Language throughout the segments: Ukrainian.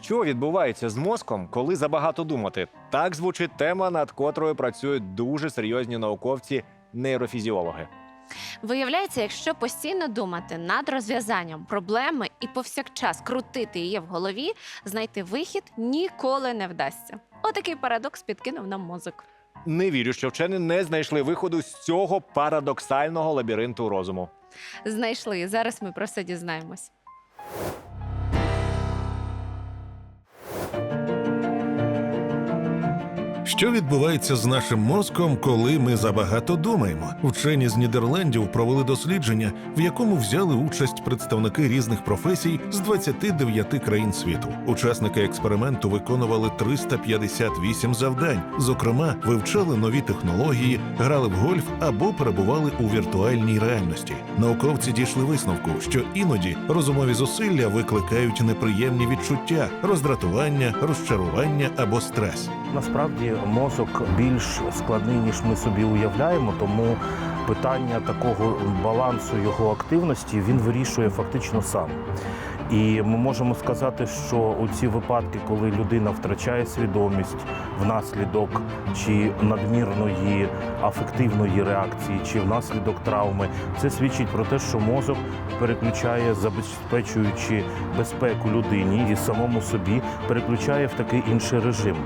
Що відбувається з мозком, коли забагато думати? Так звучить тема, над котрою працюють дуже серйозні науковці нейрофізіологи. Виявляється, якщо постійно думати над розв'язанням проблеми і повсякчас крутити її в голові, знайти вихід ніколи не вдасться. Отакий парадокс підкинув нам мозок. Не вірю, що вчені не знайшли виходу з цього парадоксального лабіринту розуму. Знайшли. Зараз ми про це дізнаємось. Що відбувається з нашим мозком, коли ми забагато думаємо? Вчені з Нідерландів провели дослідження, в якому взяли участь представники різних професій з 29 країн світу. Учасники експерименту виконували 358 завдань. Зокрема, вивчали нові технології, грали в гольф або перебували у віртуальній реальності. Науковці дійшли висновку, що іноді розумові зусилля викликають неприємні відчуття, роздратування, розчарування або стрес. Насправді мозок більш складний, ніж ми собі уявляємо, тому питання такого балансу його активності він вирішує фактично сам. І ми можемо сказати, що у ці випадки, коли людина втрачає свідомість внаслідок чи надмірної афективної реакції, чи внаслідок травми, це свідчить про те, що мозок переключає, забезпечуючи безпеку людині і самому собі, переключає в такий інший режим.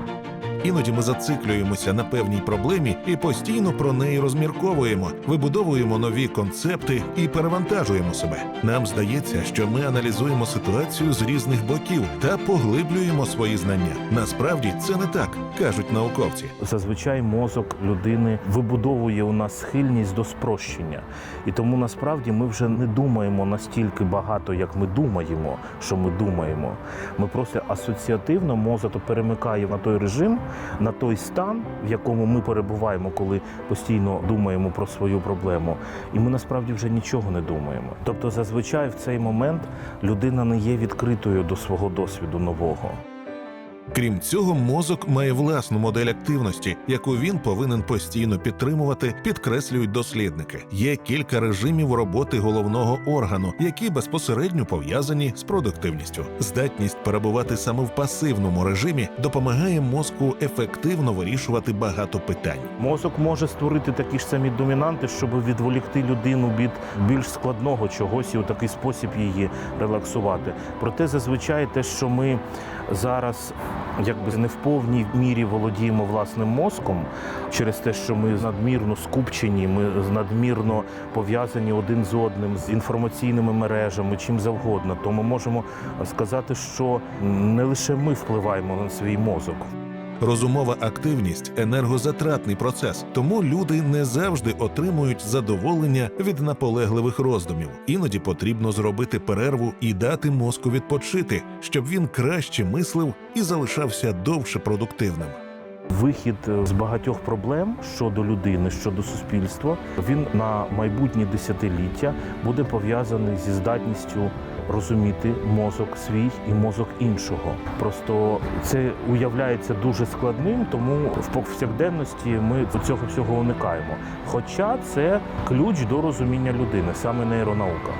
Іноді ми зациклюємося на певній проблемі і постійно про неї розмірковуємо, вибудовуємо нові концепти і перевантажуємо себе. Нам здається, що ми аналізуємо ситуацію з різних боків та поглиблюємо свої знання. Насправді це не так, кажуть науковці. Зазвичай мозок людини вибудовує у нас схильність до спрощення, і тому насправді ми вже не думаємо настільки багато, як ми думаємо, що ми думаємо. Ми просто асоціативно мозок перемикає на той режим, на той стан, в якому ми перебуваємо, коли постійно думаємо про свою проблему, і ми насправді вже нічого не думаємо. Тобто, зазвичай в цей момент людина не є відкритою до свого досвіду нового. Крім цього, мозок має власну модель активності, яку він повинен постійно підтримувати, підкреслюють дослідники. Є кілька режимів роботи головного органу, які безпосередньо пов'язані з продуктивністю. Здатність перебувати саме в пасивному режимі допомагає мозку ефективно вирішувати багато питань. Мозок може створити такі ж самі домінанти, щоб відволікти людину від більш складного чогось і у такий спосіб її релаксувати. Проте зазвичай те, що ми зараз якби не в повній мірі володіємо власним мозком через те, що ми надмірно скупчені, ми надмірно пов'язані один з одним з інформаційними мережами, чим завгодно, то ми можемо сказати, що не лише ми впливаємо на свій мозок. Розумова активність енергозатратний процес, тому люди не завжди отримують задоволення від наполегливих роздумів. Іноді потрібно зробити перерву і дати мозку відпочити, щоб він краще мислив і залишався довше продуктивним. Вихід з багатьох проблем щодо людини, щодо суспільства, він на майбутні десятиліття буде пов'язаний зі здатністю розуміти мозок свій і мозок іншого. Просто це уявляється дуже складним, тому в повсякденності ми цього всього уникаємо. Хоча це ключ до розуміння людини, саме нейронаука.